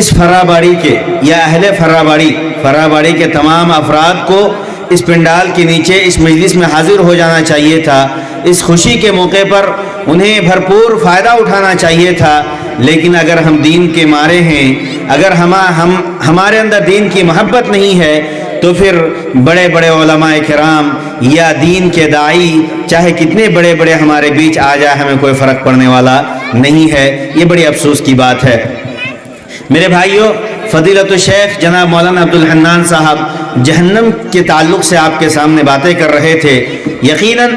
اس فراباڑی کے، یا اہل فراباڑی فراباڑی کے تمام افراد کو اس پنڈال کے نیچے، اس مجلس میں حاضر ہو جانا چاہیے تھا۔ اس خوشی کے موقع پر انہیں بھرپور فائدہ اٹھانا چاہیے تھا۔ لیکن اگر ہم دین کے مارے ہیں، اگر ہما، ہم، ہمارے اندر دین کی محبت نہیں ہے، تو پھر بڑے بڑے علماء کرام یا دین کے دائی چاہے کتنے بڑے بڑے ہمارے بیچ آ جائے، ہمیں کوئی فرق پڑنے والا نہیں ہے۔ یہ بڑی افسوس کی بات ہے۔ میرے بھائیوں فضیلت الشیخ جناب مولانا عبدالحنان صاحب، جہنم کے تعلق سے آپ کے سامنے باتیں کر رہے تھے۔ یقیناً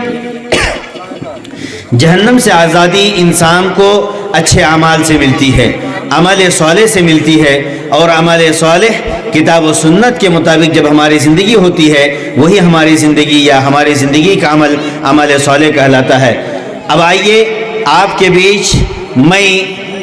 جہنم سے آزادی انسان کو اچھے اعمال سے ملتی ہے، عمل صالح سے ملتی ہے اور عمل صالح کتاب و سنت کے مطابق جب ہماری زندگی ہوتی ہے، وہی ہماری زندگی یا ہماری زندگی کا عمل عمل صالح کہلاتا ہے۔ اب آئیے آپ کے بیچ میں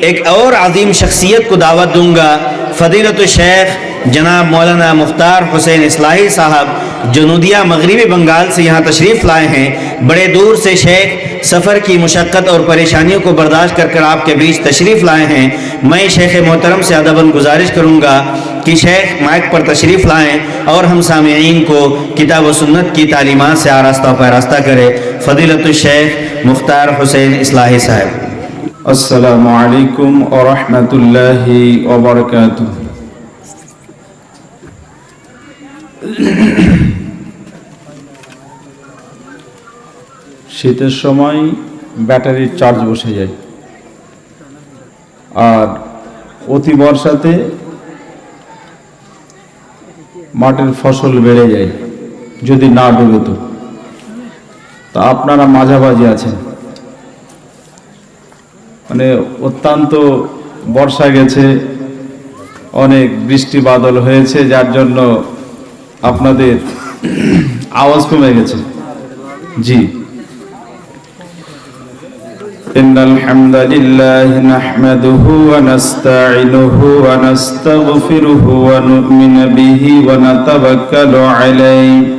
ایک اور عظیم شخصیت کو دعوت دوں گا، فضیلت الشیخ جناب مولانا مختار حسین اصلاحی صاحب جنودیہ مغربی بنگال سے یہاں تشریف لائے ہیں۔ بڑے دور سے شیخ سفر کی مشقت اور پریشانیوں کو برداشت کر کر آپ کے بیچ تشریف لائے ہیں۔ میں شیخ محترم سے ادباً گزارش کروں گا کہ شیخ مائک پر تشریف لائیں اور ہم سامعین کو کتاب و سنت کی تعلیمات سے آراستہ پیراستہ کرے فضیلت الشیخ مختار حسین اصلاحی صاحب۔ আসসালামু আলাইকুম ও রহমতুল্লাহি শীতের সময় ব্যাটারির চার্জ বসে যায়। আর অতি বর্ষাতে মাটির ফসল বেড়ে যায়, যদি না ডুবে তো। তা আপনারা মাঝামাঝি আছেন। মানে অত্যন্ত বর্ষা গেছে অনেক বৃষ্টি বাদল হয়েছে যার জন্য আপনাদের আওয়াজ কমে গেছে জি إن الحمد لله نحمده ونستعينه ونستغفره ونؤمن به ونتوكل عليه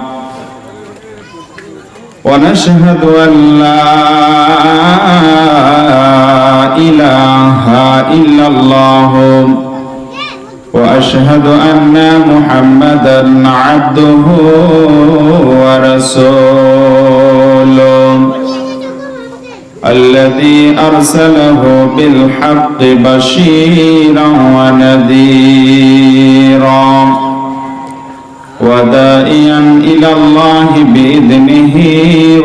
ونشهد أن لا إله إلا الله. وأشهد أن محمدا عبده ورسوله. الذي أرسله بالحق بشيرا ونذيرا. ودائيا إلى الله بإذنه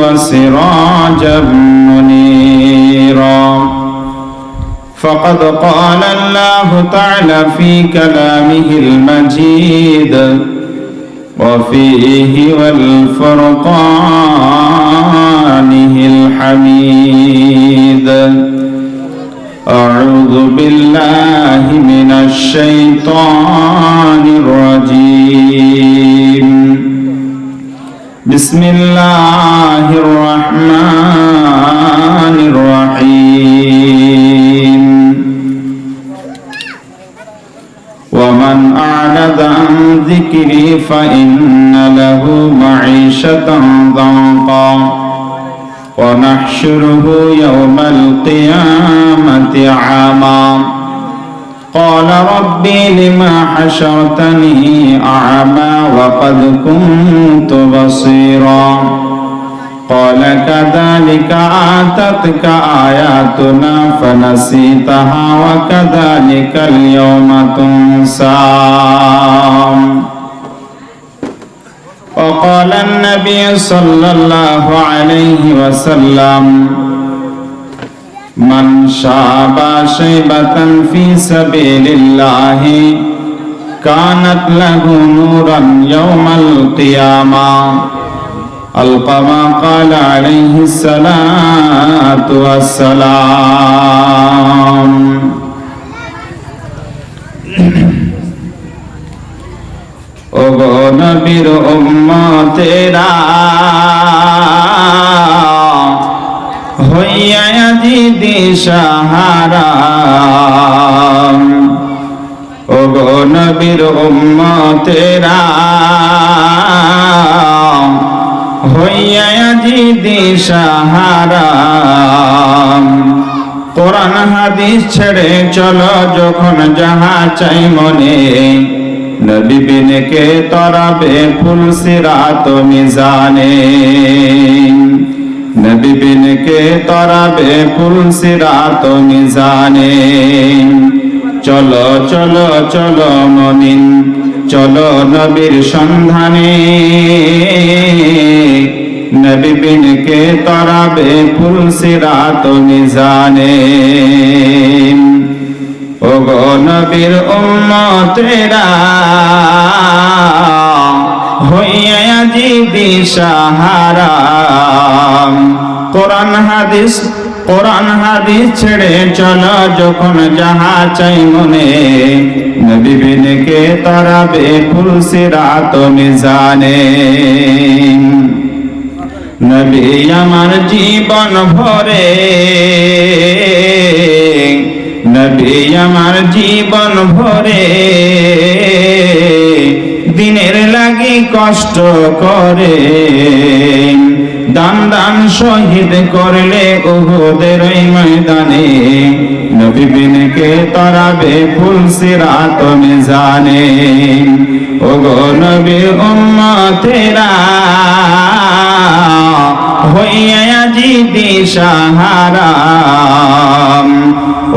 وسراجا منيرا. فقد قال الله تعالى في كلامه المجيد وفيه والفرقانه الحميد. أعوذ بالله من الشيطان الرجيم. بسم الله الرحمن الرحيم. ومن أعرض عن ذكري فإن له معيشة ضنقا ونحشره يوم القيامة عاما. قال ربي لما حشرتني أعمى وقد كنت بصيرا. قال كذلك آتتك آياتنا فنسيتها وكذلك اليوم تنسى. وقال النبي صلى الله عليه وسلم من شاب شيبة في سبيل الله كانت له نورا يوم القيامة ألقى ما قال عليه الصلاة والسلام ওগো নবীর হইয়া দিদি সাহারা। ও নবীর উম্মতেরা, হইয়া দিদি সাহারা। কোরআন হাদিস ছেড়ে চলো, যখন যাহা চাই মনে নবী বিনকে তরাবে ফুল সিরাত মিজানে। নবী বিনকে তরাবে ফুল সিরাত মিজানে। চলো চলো চলো মমিন, চলো নবীর সন্ধানে। নবী বিনকে তরাবে ফুল সিরাত মিজানে। ও গো নবীর উম্মতেরা, হইয়া জিদি সাহারা কোরআন হাদিস কোরআন হাদিস ছেড়ে চলো যখন যাহা চাই মনে। নবী বিনকে তরাবে ফুল সিরাত মিজানে। নবী আমার জীবন ভরে নবী আমার জীবন ভরে দিনের লাগি কষ্ট করে। দান দান শহীদ করলে ওদের ময়দানে নবী বিনকে তরাবে ফুল সিরাত মিজানে? ও গো নবী উম্মতেরা, হইয়া জিদি সাহারা।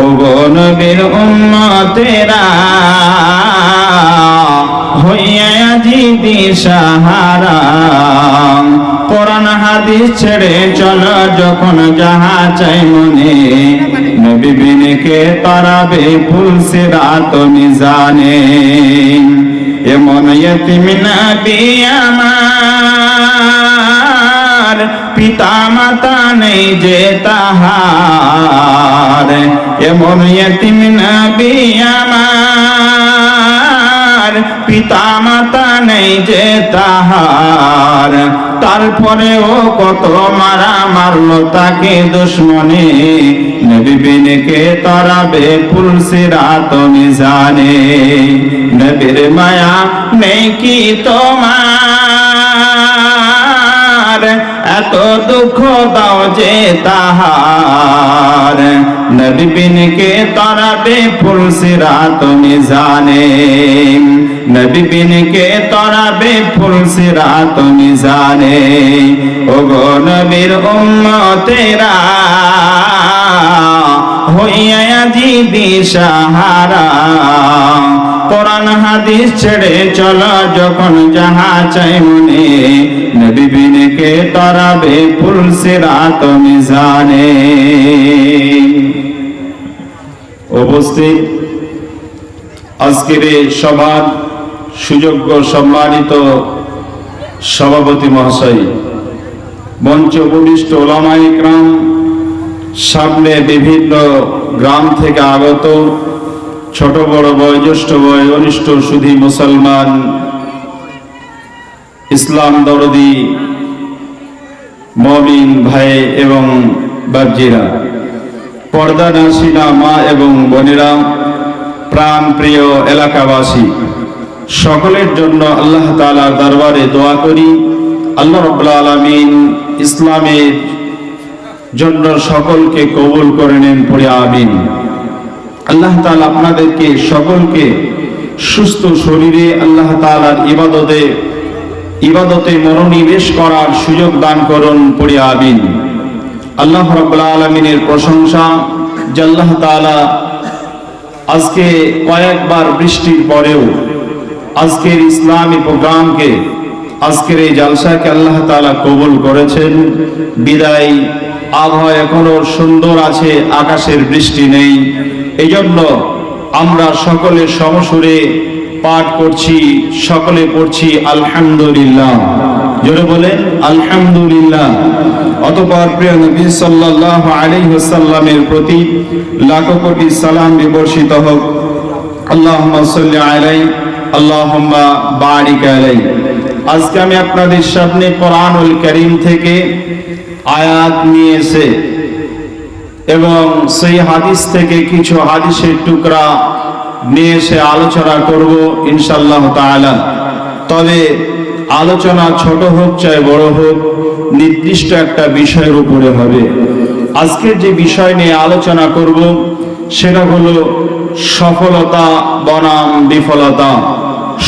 ও গো নবীর উম্মতেরা হইয়া জিদি সাহারা। কোরআন হাদিস ছেড়ে চলো, যখন যাহা চাই মনে। নবী বিনকে তরাবে ফুল সিরাত মিজানে। এমন ইয়তিম নবী আমার পিতা মাতা নেই যে তাহার। এমন ইয়তিম নবী আমার পিতা মাতা নেই যে তাহার। তারপরেও কত মারা মারল তাকে দুশ্মনে। নবী বিনকে তরাবে ফুল সিরাত মিজানে নবীর মায়া নেই কি তোমার? এত দুঃখ দাও যে তাহার। নবী বিনকে তরাবে ফুল সিরাত মিজানে। নবী বিনকে তরাবে ফুল সিরাত মিজানে। ও গো নবীর উম্মতেরা, হইয়া জিদি সাহারা কোরআন হাদিস ছেড়ে চলো যখন যাহা চাই মনে, নবী বিনকে তরাবে ফুল সিরাত মিজানে। উপস্থিত। আজকের সভার সুযোগ্য সম্মানিত সভাপতি মহাশয়, মঞ্চ উপবিষ্ট ওলামা ইকরাম, সামনে বিভিন্ন গ্রাম থেকে আগত ছোট, বড় বয়োজ্যেষ্ঠ বয়, অনিষ্ট সুধী মুসলমান, ইসলাম দরদি, মমিন ভাই এবং বাবজিরা পর্দা নাসিনা মা এবং বোনেরা, প্রাণ প্রিয় এলাকাবাসী, সকলের জন্য আল্লাহ তাআলার দরবারে দোয়া করি। আল্লাহ রব্বুল আলামিন ইসলামের জন্য সকলকে কবুল করে নেন, পড়ে আমিন। আল্লাহ তাআলা আপনাদেরকে সকলকে সুস্থ শরীরে আল্লাহ তাআলার ইবাদতে ইবাদতে মনোনিবেশ করার সুযোগ দান করুন আমিন। আল্লাহ রাব্বুল আলামিনের প্রশংসা যে আল্লাহ তাআলা আজকে কয়েকবার বৃষ্টির পরেও আজকের ইসলামী প্রোগ্রামকে, আজকের এই জালসাকে আল্লাহ তাআলা কবুল করেছেন। বিদায়, আবহাওয়া এখনও সুন্দর আছে, আকাশের বৃষ্টি নেই। এই জন্য আমরা সকলে সমসুরে পাঠ করছি, সকলে পড়ছি আলহামদুলিল্লাহ। জোরে বলে, আলহামদুলিল্লাহ। অতপর প্রিয় নবী সাল্লাল্লাহু আলাইহি ওয়াসাল্লামের প্রতি লাখো কোটি সালাম বিবর্ষিত হোক। সাল্লি আলাইহি, আল্লাহুম্মা বারিক আলাইহি। আজকে আমি আপনাদের সামনে কোরআনুল কারীম থেকে আয়াত নিয়ে এসে এবং সেই হাদিস থেকে কিছু হাদিসের টুকরা নিয়ে এসে আলোচনা করব ইনশাল্লাহ তাআলা। তবে আলোচনা ছোট হোক চাই বড় হোক, নির্দিষ্ট একটা বিষয়ের উপরে হবে। আজকের যে বিষয় নিয়ে আলোচনা করব, সেটা হলো সফলতা বনাম বিফলতা।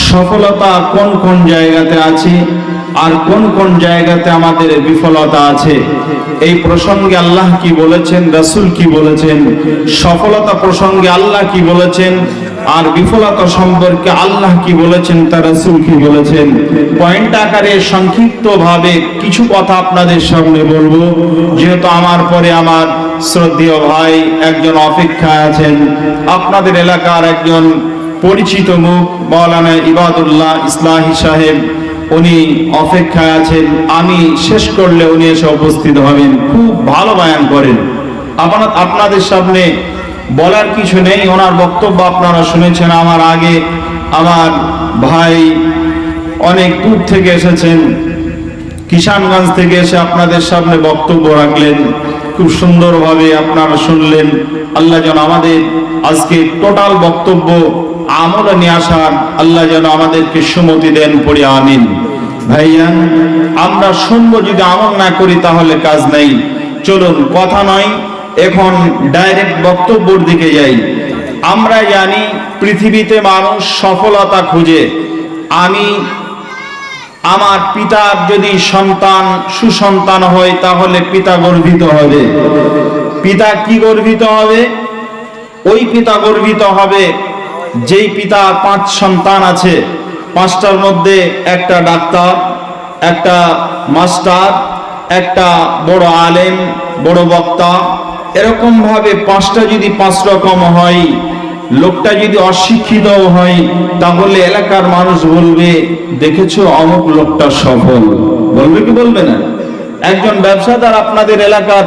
সফলতা কোন কোন জায়গাতে আছে? আর কোন কোন জায়গাতে আমাদের বিফলতা আছে? এই প্রসঙ্গে আল্লাহ কি বলেছেন? রাসূল কি বলেছেন? সফলতা প্রসঙ্গে আল্লাহ কি বলেছেন? আর বিফলতা সম্পর্কে আল্লাহ কি বলেছেন? তার রাসূল কি বলেছেন? পয়েন্ট আকারে সংক্ষিপ্ত ভাবে কিছু কথা আপনাদের সামনে বলব। যেহেতু আমার পরে আমার শ্রদ্ধেয় ভাই একজন অপেক্ষায় আছেন, আপনাদের এলাকার একজন পরিচিত মুখ মৌলানা ইবাদুল্লাহ ইসলাহি সাহেব। উনি অপেক্ষায় আছেন। আমি শেষ করলে উনি এসে উপস্থিত হবেন। খুব ভালো বায়ান করেন। আপনার, আপনাদের সামনে বলার কিছু নেই। ওনার বক্তব্য আপনারা শুনেছেন। আমার আগে আমার ভাই অনেক দূর থেকে এসেছেন। কিষানগঞ্জ থেকে এসে আপনাদের সামনে বক্তব্য রাখলেন। খুব সুন্দরভাবে আপনারা শুনলেন। আল্লাহ যেন আমাদের আজকে টোটাল বক্তব্য আমলে নিয়ে আসার। আল্লাহ যেন আমাদেরকে সুমতি দেন পড়ে। আমিন। ভাইয়ান আমরা শুনব যদি আমল না করি তাহলে কাজ নেই। চলুন, কথা নয়, এখন ডাইরেক্ট বক্তব্যর দিকে যাই। আমরা জানি পৃথিবীতে মানুষ সফলতা খুঁজে। আমি, আমার পিতার যদি সন্তান, সুসন্তান হয় তাহলে পিতা গর্বিত হবে। পিতা কি গর্বিত হবে? ওই পিতা গর্বিত হবে, যেই পিতা পাঁচ সন্তান আছে। পাঁচটার মধ্যে একটা ডাক্তার, একটা মাস্টার, একটা বড় আলেম, বড় বক্তা। এরকম ভাবে পাঁচটা যদি পাঁচ রকম হয়, লোকটা যদি অশিক্ষিত হয়, তাহলে এলাকার মানুষ বলবে, দেখেছ, অমুক লোকটা সফল। বলবে কি বলবে না? একজন ব্যবসাদার আপনাদের এলাকার,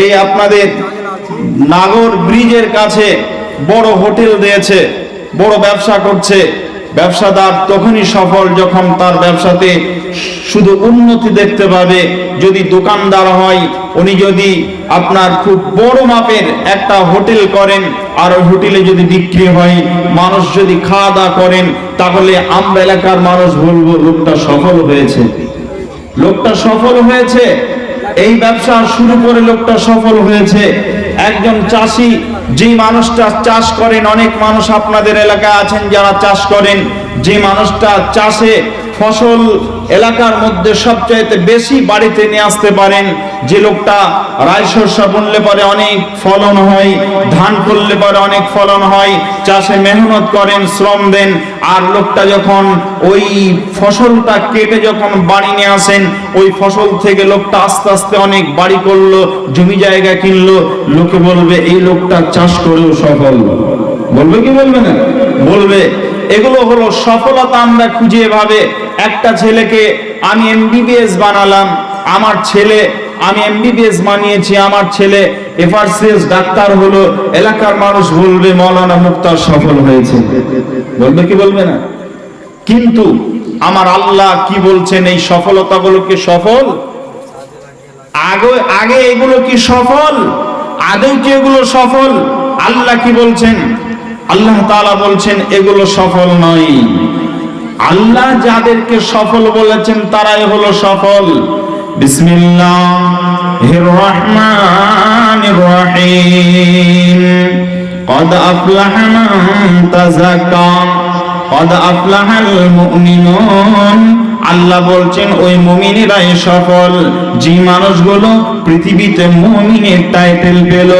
এই আপনাদের নাগর ব্রিজের কাছে বড় হোটেল দিয়েছে, বড় ব্যবসা করছে ব্যবসাদার তখনই সফল যখন তার ব্যবসাতে শুধু উন্নতি দেখতে পাবে। যদি দোকানদার হয়, উনি যদি আপনার খুব বড় মাপের একটা হোটেল করেন, আর ওই হোটেলে যদি বিক্রি হয়, মানুষ যদি খাওয়া দাওয়া করেন, তাহলে আমরা এলাকার মানুষ বলব, লোকটা সফল হয়েছে। লোকটা সফল হয়েছে, এই ব্যবসা শুরু করে লোকটা সফল হয়েছে। একজন চাষি যে মানুষটা চাষ করেন, অনেক মানুষ আপনাদের এলাকায় আছেন যারা চাষ করেন। যে মানুষটা চাষে ফসল এলাকার মধ্যে সবচাইতে বেশি বাড়িতে নিয়ে আসতে পারেন। যে লোকটা রায় শস্য বুনলে পরে অনেক ফলন হয়, ধান করলে পরে অনেক ফলন হয়, চাষে মেহনত করেন, শ্রম দেন। আর লোকটা যখন ওই ফসলটা কেটে যখন বাড়ি নিয়ে আসেন, ওই ফসল থেকে লোকটা আস্তে আস্তে অনেক বাড়ি করল, জমি জায়গা কিনলো। লোকে বলবে, এই লোকটা চাষ করেও সফল। বলবে কি বলবে না? বলবে এগুলো হলো সফলতা আমরা খুঁজে ভাবে একটা ছেলেকে আমি এমবিবিএস বানালাম, আমার ছেলে, আমি এমবিবিএস বানিয়েছি, আমার ছেলে এফআরসিএস ডাক্তার হলো, এলাকার মানুষ বলবে মৌলানা মুক্তার সফল হয়েছে। বলবে কি বলবে না? কিন্তু আমার আল্লাহ কি বলছেন, এই সফলতাগুলোকে সফল? আগে আগে এগুলো কি সফল? আদৌ কি এগুলো সফল? আল্লাহ কি বলছেন? আল্লাহ তাআলা বলছেন এগুলো সফল নয় আল্লাহ যাদেরকে সফল বলেছেন তারাই হলো সফল বিসমিল্লাহির রহমানির রহিম قد أفلح من تزكى قد أفلح المؤمنون আল্লাহ বলছেন, ওই মুমিনেরাই সফল। যে মানুষগুলো পৃথিবীতে মুমিনের টাইটেল পেল,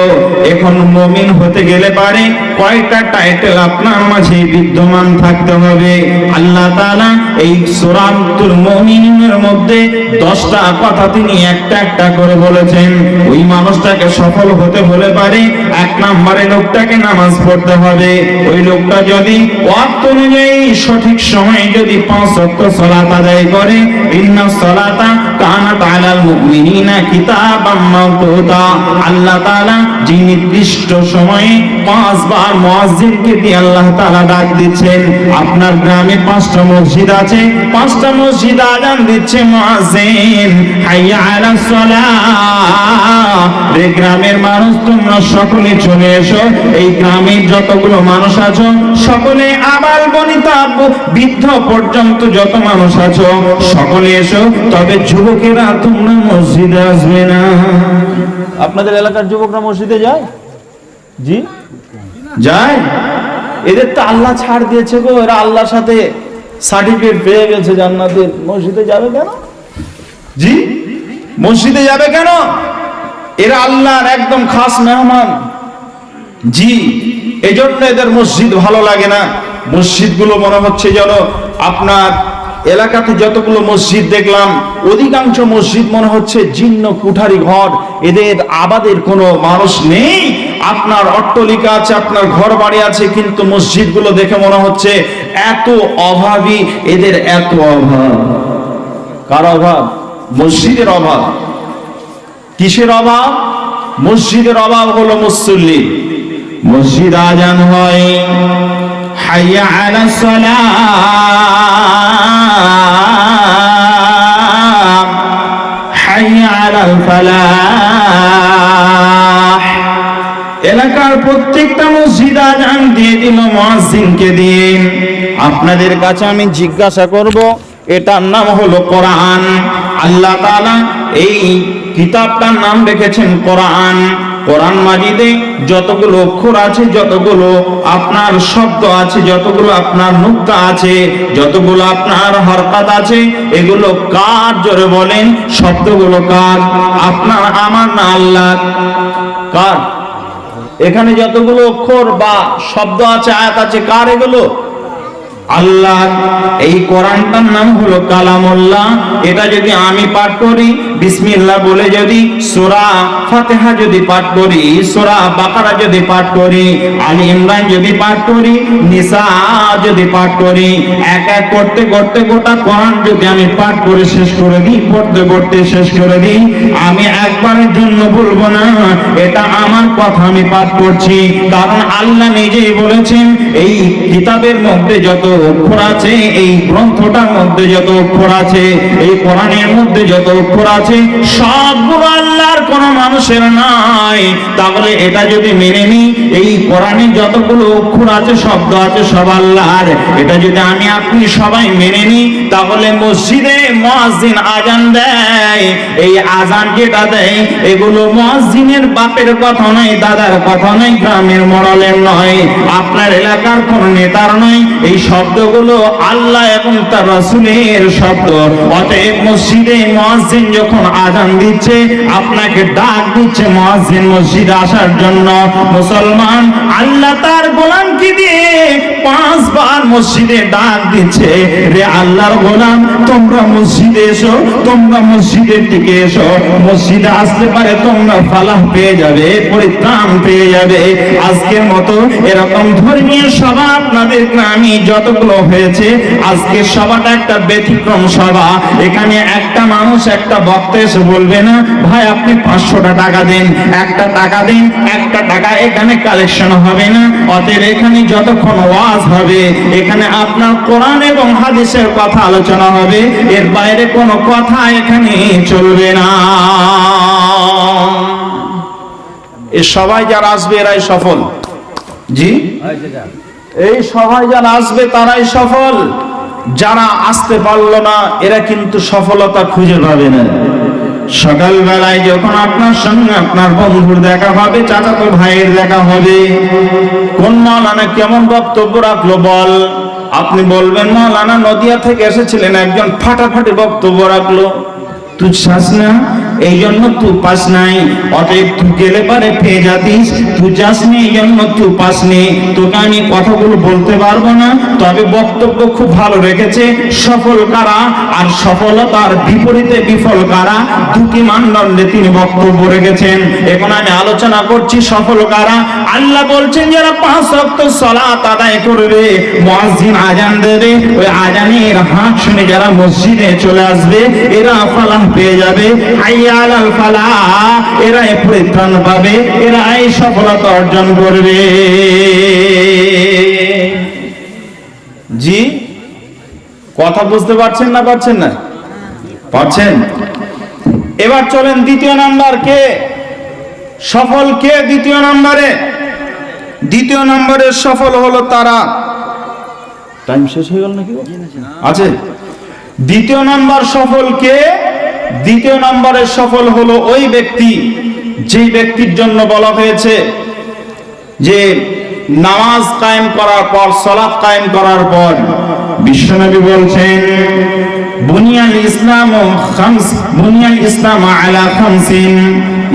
এখন মুমিন হতে গেলে পারে কয়টা টাইটেল আপনার মাঝে বিদ্যমান থাকতে হবে? আল্লাহ তাআলা এই সূরাতুল মুমিনের মধ্যে 10টা কথা তিনি একটা একটা করে বলেছেন। ওই মানুষটাকে সফল হতে হলে পারে এক নম্বরে লোকটাকে নামাজ পড়তে হবে। ওই লোকটা যদি ওয়াক্ত অনুযায়ী সঠিক সময়ে যদি পাঁচ ওয়াক্ত সালাত আদায় করে, ইন্না সালাতা কানাত আলাল মুমিনিনা কিতাবাম মাওকুতা আল্লাহ তাআলা যে নির্দিষ্ট সময়ে পাঁচবার মুয়াজ্জিনকে দিয়ে আল্লাহ তাআলা ডাক দিচ্ছেন। আপনার গ্রামে পাঁচটা মসজিদ আছে। পাঁচটা মসজিদ আজান দিচ্ছে গ্রামের মানুষ, তোমরা সকলে চলে এসো। এই গ্রামের যতগুলো মানুষ আছো, সকলে আবাল বনিতা বৃদ্ধ পর্যন্ত যত মানুষ আছো সকলে এসো তবে যুবকেরা তোমরা মসজিদে আসবে না। আপনাদের এলাকার যুবকরা মসজিদে যায়? জি? যায়? এদের তো আল্লাহ ছাড় দিয়েছে গো এরা আল্লাহর সাথে সার্টিফিকেট পেয়ে গেছে জান্নাতের মসজিদে যাবে কেন? জি? মসজিদে যাবে কেন? এরা আল্লাহর একদম খাস মেহমান। জি এজন্য এদের মসজিদ ভালো লাগে না। মসজিদগুলো মনে হচ্ছে যেন আপনার এলাকাতে যতগুলো মসজিদ দেখলাম, অধিকাংশ মসজিদ মনে হচ্ছে জীর্ণ কুঠারি ঘর। এদের আবাদের কোনো মানুষ নেই। আপনার অট্টলিকা আছে, আপনার ঘর বাড়ি আছে, কিন্তু মসজিদগুলো দেখে মনে হচ্ছে এত অভাবী। এদের এত অভাব। কার অভাব? মসজিদের অভাব। কিসের অভাব? মসজিদের অভাব হলো মুসল্লি। মসজিদ আজান হয়। হাইয়া আলা সালাম হাইয়া আলাল ফালাহ এলাকার প্রত্যেকটা মসজিদ আজান দিয়ে দিল, মুয়াজ্জিনকে দিয়ে আপনাদের কাছে আমি জিজ্ঞাসা করব, এটার নাম হলো কোরআন। আল্লাহ তাআলা এই কিতাবটার নাম রেখেছেন কোরআন। কোরআন মাজিদে যতগুলো অক্ষর আছে, যতগুলো আপনার শব্দ আছে, যতগুলো আপনার নুক্তা আছে, যতগুলো আপনার হরকাত আছে, এগুলো কার জোরে বলেন? শব্দগুলো কার? আপনার, আমার না আল্লাহ কার? এখানে যতগুলো অক্ষর বা শব্দ আছে, আয়াত আছে, কার এগুলো? আল্লাহ এই কোরআনটার নাম হলো কালামুল্লাহ। এটা যদি আমি পাঠ করি বিসমিল্লাহ বলে যদি সূরা ফাতিহা যদি পাঠ করি, সূরা বাকারা যদি পাঠ করি, আলী ইমরান যদি পাঠ করি, নিসা যদি পাঠ করি, এক এক করতে করতে গোটা কোরআন যদি আমি পাঠ করে শেষ করে দিই, পড়তে পড়তে শেষ করে দিই, আমি একবারের জন্য বলব না, এটা আমার কথা আমি পাঠ করছি। কারণ আল্লাহ নিজেই বলেছেন, এই কিতাবের মধ্যে যত অক্ষর আছে, এই গ্রন্থটার মধ্যে যত অক্ষর আছে, এই কোরআনের মধ্যে যত অক্ষর আছে সবগুলো আল্লাহর কোন মানুষের নাই। তাহলে এটা যদি মেনে নিই এই কোরআনে যতগুলো অক্ষর আছে, শব্দ আছে, সব আল্লাহর। এটা যদি আমি আপনি সবাই মেনে নিই তাহলে মসজিদে মুয়াজ্জিন আজান দেয়। এই আজান যেটা দেয়, এগুলো মুয়াজ্জিনের বাপের কথা নয়, দাদার কথা নয়, গ্রামের মরলের নয়। আপনার এলাকার কোন নেতার নয়। এই শব্দগুলো আল্লাহ এবং তার রাসূলের শব্দ। অতএব মসজিদে মুয়াজ্জিন যখন আজান দিচ্ছে? আপনাকে ডাক দিচ্ছে মুয়াজ্জিন মসজিদে আসার জন্য। মুসলমান, আল্লাহ তার গোলামকে দিয়ে পাঁচবার মসজিদে ডাক দিচ্ছে। রে আল্লাহর গোলাম, তোমরা মসজিদে এসো, তোমরা মসজিদের দিকে এসো। মসজিদে আসতে পারে তোমরা ফালাহ পেয়ে যাবে, পরিত্রাণ পেয়ে যাবে। আজকের মতো এরকম ধর্মীয় সভা আপনাদের গ্রামে যতগুলো হয়েছে, আজকের সভাটা একটা ব্যতিক্রম সভা। এখানে একটা মানুষ, একটা বক্তা এসে বলবে না ভাই আপনি পাঁচশোটা টাকা দেন একটা টাকা দিন একটা টাকা এখানে কালেকশন হবে না। অতএব এখানে যতক্ষণ ওয়াজ হবে এখানে আপনার কোরআন এবং হাদিসের কথা আলোচনা হবে এর বাইরে কোনো কথা এখানে চলবে না। এ সবাই যারা আসবে এরাই সফল। জি? এই সবাই যারা আসবে তারাই সফল। যারা আসতে পারল না এরা কিন্তু সফলতা খুঁজে পাবে না। সকালবেলায় যখন আপনার সঙ্গে আপনার বন্ধুর দেখা হবে, চাচাতো ভাইয়ের দেখা হবে, কোন মালানা কেমন বক্তব্য রাখল বল? আপনি বলবেন মালানা নদিয়া থেকে এসেছিলেন, একজন ফাটাফাটি বক্তব্য রাখল। তুই শাস না এই জন্য তুই পাস নাই। অতএব তুই গেলে পারে পেয়ে যাতিস। তুই যাসনি এই জন্য তুই পাসনি তোকে আমি কথাগুলো বলতে পারব না, তবে বক্তব্য খুব ভালো রেখেছে। সফল কারা আর সফলতার বিপরীতে বিফল কারা, দুটি মানদণ্ডে তিনি বক্তব্য রেখেছেন। এখন আমি আলোচনা করছি সফল কারা। আল্লাহ বলছেন, যারা পাঁচ ওয়াক্ত সালাত আদায় করবে, মুয়াজ্জিন আজান দেবে, ওই আজানের হাত শুনে যারা মসজিদে চলে আসবে, এরা ফালাহ পেয়ে যাবে। হাইয়া আলাল পরিত্রাণ পাবে, এরা এই সফলতা অর্জন করবে। জি? কথা বুঝতে পারছেন না পারছেন না? পাচ্ছেন এবার চলেন দ্বিতীয় নাম্বার কে? সফল কে দ্বিতীয় নম্বরে? দ্বিতীয় নম্বরে সফল হলো তারা। টাইম শেষ হয়ে গেল নাকি? আছে। দ্বিতীয় নাম্বার সফল কে? দ্বিতীয় নম্বরে সফল হলো ওই ব্যক্তি যে ব্যক্তির জন্য বলা হয়েছে যে নামাজ কায়েম করার পর, সলাৎ কায়েম করার পর বিশ্বনবী বলছেন, বুনিয়াল ইসলাম খামস, বুনিয়াল ইসলাম আলা খামসিন।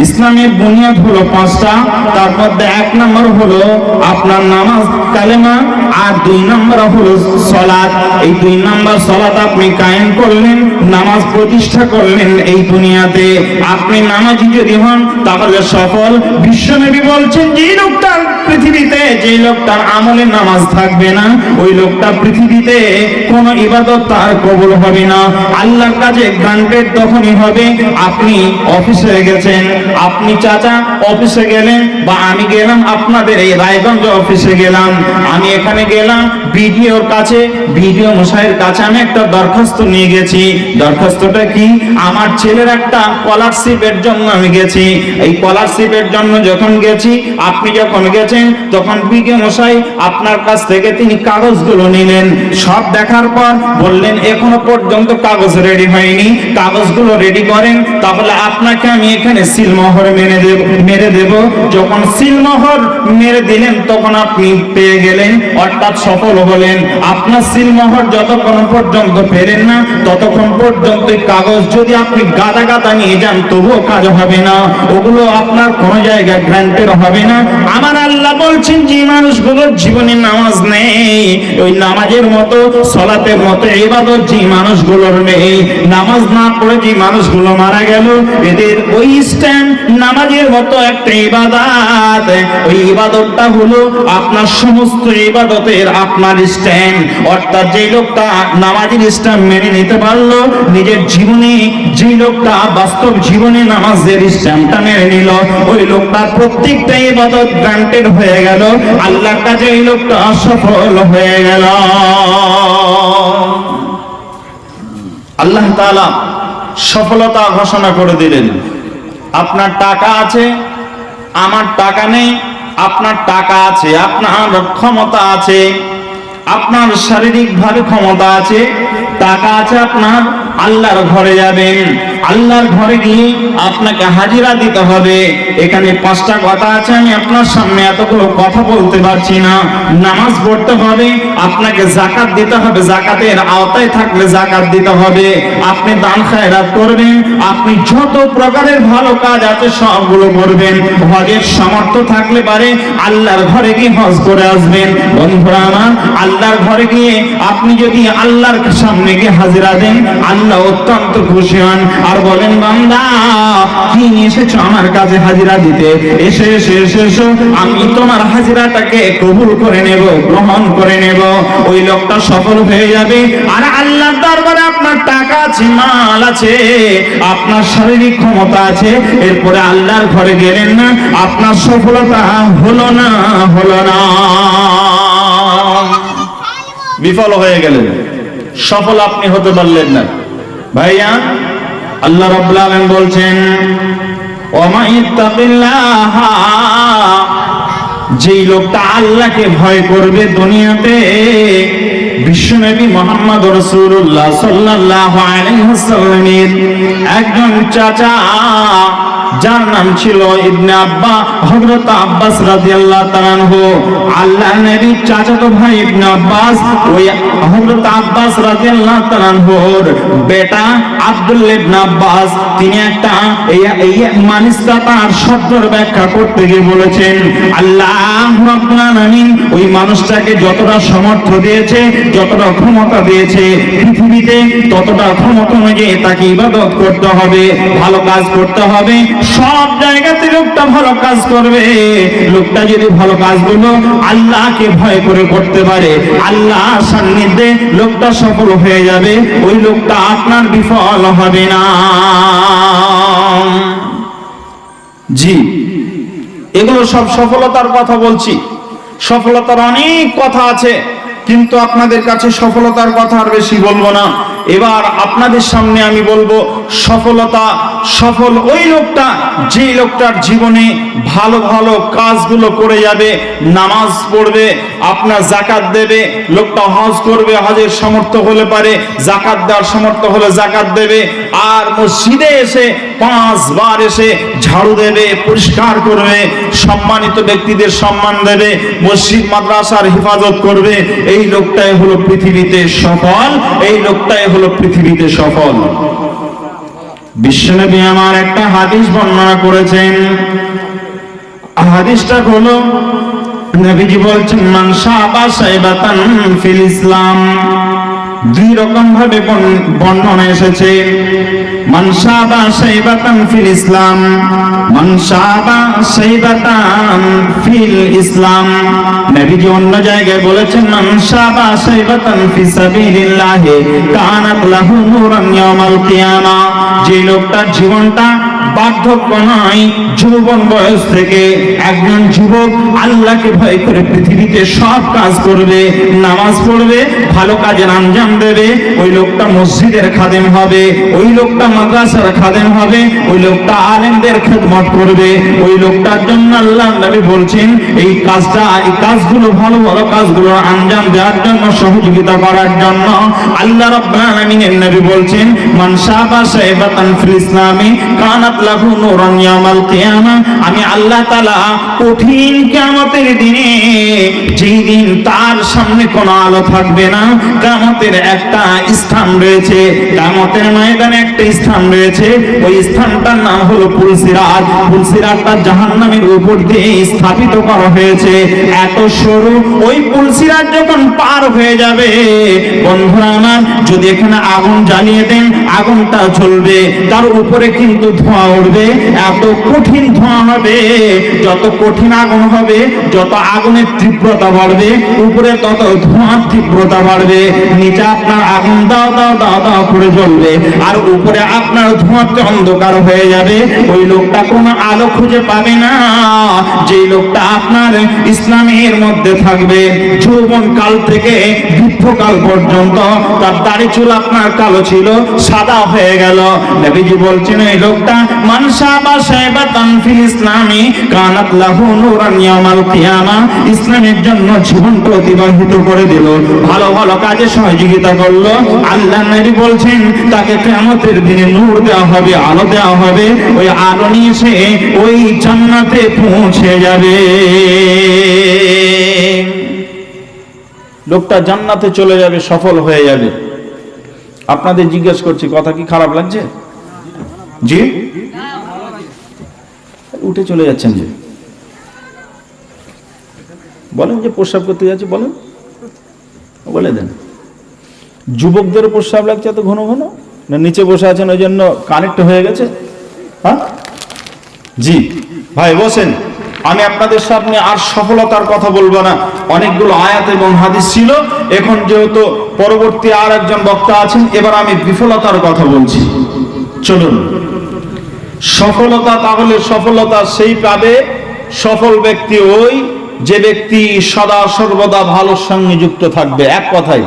ইসলামের বুনিয়াদ হলো পাঁচটা, তার মধ্যে এক নম্বর হলো আপনার নামাজ, কালেমা, আর দুই নম্বর হলো সলাৎ। এই দুই নম্বর সলাৎ আপনি কায়েম করলেন, নামাজ প্রতিষ্ঠা করলেন এই দুনিয়াতে। আপনি নামাজি যদি হন, তাহলে সফল। বিশ্বনবী বলছেন যে লোকটার পৃথিবীতে যে লোকটার আমলে নামাজ থাকবে না, ওই লোকটা পৃথিবীতে কোন ইবাদত তার কবুল হবে না। আল্লাহর কাছে গ্রান্টেড তখনই হবে, আপনি অফিসে গেছেন, আপনি চাচা অফিসে গেলেন বা আমি গেলাম আপনাদের এই রায়গঞ্জ অফিসে গেলাম। আমি এখানে গেলাম, বিডিওর কাছে, বিডিও মশাইয়ের কাছে আমি একটা দরখাস্ত নিয়ে গেছি। দরখাস্তটা কি? আমার ছেলের একটা স্কলারশিপের জন্য আমি গেছি। এই স্কলারশিপের জন্য যখন গেছি, আপনি যখন গেছেন তখন বিডিও মশাই আপনার কাছ থেকে তিনি কাগজগুলো নিলেন, সব দেখার পর বললেন, এখনও পর্যন্ত কাগজ রেডি হয়নি, কাগজগুলো রেডি করেন, তাহলে আপনাকে আমি এখানে সিলমোহর মেরে দেব মেরে দেব। যখন সিলমোহর মেরে দিলেন, তখন আপনি পেয়ে গেলেন, অর্থাৎ সফল হলেন। আপনার সিলমোহর যতক্ষণ পর্যন্ত ফেরেন না, ততক্ষণ পর্যন্ত কাগজ যদি আপনি গাদা গাদা নিয়ে যান, তবুও কাজ হবে না। ওগুলো আপনার কোনো জায়গায় গ্রান্টেড হবে না। আমার আল্লাহ বলছেন, যে মানুষগুলোর জীবনে নামাজ নেই, ওই নামাজের মতো, সলাতের মতো ইবাদত যে মানুষগুলোর নেই, নামাজ না পড়ে যে মানুষগুলো মারা গেল, এদের ওই স্ট্যান্ড নামাজের মতো একটা ইবাদত। ওই ইবাদতটা হলো আপনার সমস্ত ইবাদতের আপনার স্ট্যান্ড অর্থাৎ যে লোকটা নামাজের স্ট্যান্ড মেনে নিতে পারল, নিজের জীবনে যে লোকটা বাস্তব জীবনে নামাজের স্ট্যান্ডটা মেনে নিল, ওই লোকটার প্রত্যেকটা ইবাদত গ্রান্টেড হয়ে গেল। আল্লাহর কাছে এই লোকটা সফল হয়ে গেল। আল্লাহ তাআলা সফলতা ঘোষণা করে দিলেন। আপনার টাকা আছে, আমার টাকা নেই, আপনার টাকা আছে, আপনার ক্ষমতা আছে, আপনার শারীরিক ভাবে ক্ষমতা আছে, টাকা আছে আপনার আল্লাহর ঘরে যাবেন। আল্লাহর ঘরে গিয়ে আপনাকে হাজিরা দিতে হবে। এখানে পাঁচটা কথা আছে, আমি আপনার সামনে এতগুলো কথা বলতে পারছি না। নামাজ পড়তে হবে, আপনাকে জাকাত দিতে হবে, জাকাতের আওতায় থাকলে জাকাত দিতে হবে। আপনি দান খায়রাত করবেন, আপনি যত প্রকারের ভালো কাজ আছে সবগুলো করবেন। হজের সামর্থ্য থাকলে পারে আল্লাহর ঘরে গিয়ে হজ করে আসবেন। বন্ধুরা আমার, আল্লাহর ঘরে গিয়ে আপনি যদি আল্লাহর সামনে গিয়ে হাজিরা দেন, আল্লাহ অত্যন্ত খুশি হন। আর বলেন, বান্দা কি এসেছ আমার কাছে হাজিরা দিতে। এসে এসে এসে, এসো। আমি তোমার হাজিরাটাকে কবুল করে নেব, গ্রহণ করে নেব। ওই লোকটা সফল হয়ে যাবে। আর আল্লাহর দরবারে আপনার টাকা আছে, মাল আছে, আপনার শারীরিক ক্ষমতা আছে। এরপরে আল্লাহর ঘরে গেলেন না, আপনার সফলতা হলো না হলো না। বিফল হয়ে গেলেন। সফল আপনি হতে পারলেন না। ভাইয়া, আল্লাহ রাব্বুল বলছেন যেই লোকটা আল্লাহকে ভয় করবে দুনিয়াতে, বিশ্বনবী মোহাম্মদ রসুল্লাহ সাল্লাহ একজন চাচা যার নাম ছিল ইবনে আব্বা, হযরত আব্বাস রাদিয়াল্লাহু তাআলা আনহু। আল্লাহ নবীর চাচাতো ভাই ইবনে আব্বাস, ওই হযরত আব্বাস রাদিয়াল্লাহু তাআলা আনহুর বেটা আব্দুল্লাহ ইবনে আব্বাস, তিনি একটা এই এই মানিসটা তার শব্দের ব্যাখ্যা করতে গিয়ে বলেছেন, আল্লাহ রাব্বুল আলামিন ওই মানুষটাকে যতটা সমর্থ দিয়েছে, যতটা ক্ষমতা দিয়েছে, পৃথিবীতে ততটা ক্ষমতা অনুযায়ী তাকে ইবাদত করতে হবে, ভালো কাজ করতে হবে সব জায়গাতে লোকটা ভালো কাজ করবে। লোকটা যদি ভালো কাজগুলো আল্লাহকে ভয় করে করতে পারে। আল্লাহ সান্নিধ্যে লোকটা সফল হয়ে যাবে। ওই লোকটা আপনার বিফল হবে না। জি, এগুলো সব সফলতার কথা বলছি। সফলতার অনেক কথা আছে। কিন্তু আপনাদের কাছে সফলতার কথা আর বেশি বলব না। এবার আপনাদের সামনে আমি বলব, সফলতা সফল ওই লোকটা যে লোকটার জীবনে ভালো ভালো কাজগুলো করে যাবে, নামাজ পড়বে, আপনার জাকাত দেবে, লোকটা হজ করবে, হজের সমর্থ হলে পারে, জাকাত দেওয়ার সমর্থ হলে জাকাত দেবে, আর মসজিদে এসে পাঁচবার এসে ঝাড়ু দেবে, পরিষ্কার করবে, সম্মানিত ব্যক্তিদের সম্মান দেবে, মসজিদ, মাদ্রাসার হেফাজত করবে এই লোকটাই হলো পৃথিবীতে সফল, এই লোকটাই হলো পৃথিবীতে সফল। বিশ্বনবী আমার একটা হাদিস বর্ণনা করেছেন। হাদিসটা হলো, নবীজি বলছেন মানসা বা সাইবাতান ফিল ইসলাম। দুই রকম ভাবে বর্ণ- বর্ণনা এসেছে। মান শাবা সাইবাতান ফিল ইসলাম, মান শাবা সাইবাতান ফিল ইসলাম। নবীজি অন্য জায়গায় বলেছেন, মান শাবা সাইবাতান ফি সাবিলিল্লাহ কানাত লাহু নূরান ইয়াউমাল কিয়ামা। যে লোকটার জীবনটা বার্ধক্য নয় যৌবন বয়স থেকে একজন যুবক আল্লাহকে ভয় করে পৃথিবীতে সব কাজ করবে, নামাজ পড়বে, ভালো কাজের আঞ্জাম দেবে, ওই লোকটা মসজিদের খাদেম হবে, ওই লোকটা মাদ্রাসার খাদেম হবে, ওই লোকটা আলেমদের খেদমত করবে, ওই লোকটার জন্য আল্লাহ নবী বলছেন, এই কাজটা, এই কাজগুলো ভালো ভালো কাজগুলো আঞ্জাম দেওয়ার জন্য, সহযোগিতা করার জন্য আল্লাহ রাব্বুল নবী বলছেন, মান শাবা শাইবাতান ফিল ইসলামি কানাত আমি আল্লাহ তাআলা কঠিন কিয়ামতের দিনে যেই দিন তার সামনে কোনো আলো থাকবে না, কিয়ামতের একটা স্থান রয়েছে, কিয়ামতের ময়দানে একটা স্থান রয়েছে। ওই স্থানটার নাম হলো পুলসিরাত পুলসিরাতটা জাহান্নামের উপর দিয়ে স্থাপিত করা হয়েছে। এত সরু, ওই পুলসিরাত যখন পার হয়ে যাবে, বন্ধুরা আমার, যদি এখানে আগুন জ্বালিয়ে দেন আগুনটা জ্বলবে, তার উপরে কিন্তু ধোঁয়া উঠবে। এত কঠিন ধোঁয়া হবে, যত কঠিন আগুন হবে, যত আগুনের তীব্রতা বাড়বে, উপরে তত ধোঁয়ার তীব্রতা বাড়বে। নিচে আপনার আগুন দাও দাও দাও দাও করে জ্বলবে, আর উপরে আপনার ধোঁয়াতে অন্ধকার হয়ে যাবে। ওই লোকটা কোনো আলো খুঁজে পাবে না। যে লোকটা আপনার ইসলামের মধ্যে থাকবে যৌবন কাল থেকে বৃদ্ধকাল পর্যন্ত তার দাড়ি চুল আপনার কালো ছিল, সাদা হয়ে গেল। নবীজি বলছেন, এই লোকটা মানসা বা সাইবাতান ফিল ইসলামি, কানাত লাহু নূরান ইয়াউমাল কিয়ামা, ইসলামের জন্য জীবনটা অতিবাহিত করে দিল। ভালো ভালো কাজে সহযোগিতা করল। আল্লাহ নবী বলছেন, তাকে কিয়ামতের দিনে নূর দেওয়া হবে, আলো দেওয়া হবে। ওই আলো নিয়ে সে ওই জান্নাতে পৌঁছে যাবে। লোকটা জান্নাতে চলে যাবে, সফল হয়ে যাবে। আপনাদের জিজ্ঞেস করছি কথা কি খারাপ লাগছে? জি? উঠে চলে যাচ্ছেন যে। বলেন যে প্রস্রাব করতে যাচ্ছে বলেন। বলে দেন। যুবকদের প্রস্রাব লাগছে এত ঘন ঘন? না নিচে বসে আছেন ওই জন্য কানেক্ট হয়ে গেছে? হ্যাঁ? জি। ভাই বসেন। আমি আপনাদের সামনে আর সফলতার কথা বলব না। অনেকগুলো আয়াত এবং হাদিস ছিল। এখন যেহেতু পরবর্তী আর একজন বক্তা আছেন, এবার আমি বিফলতার কথা বলছি। চলুন। সফলতা তাহলে সফলতা সেই পাবে সফল ব্যক্তি ওই যে ব্যক্তি সদা সর্বদা ভালোর সঙ্গে যুক্ত থাকবে। এক কথায়।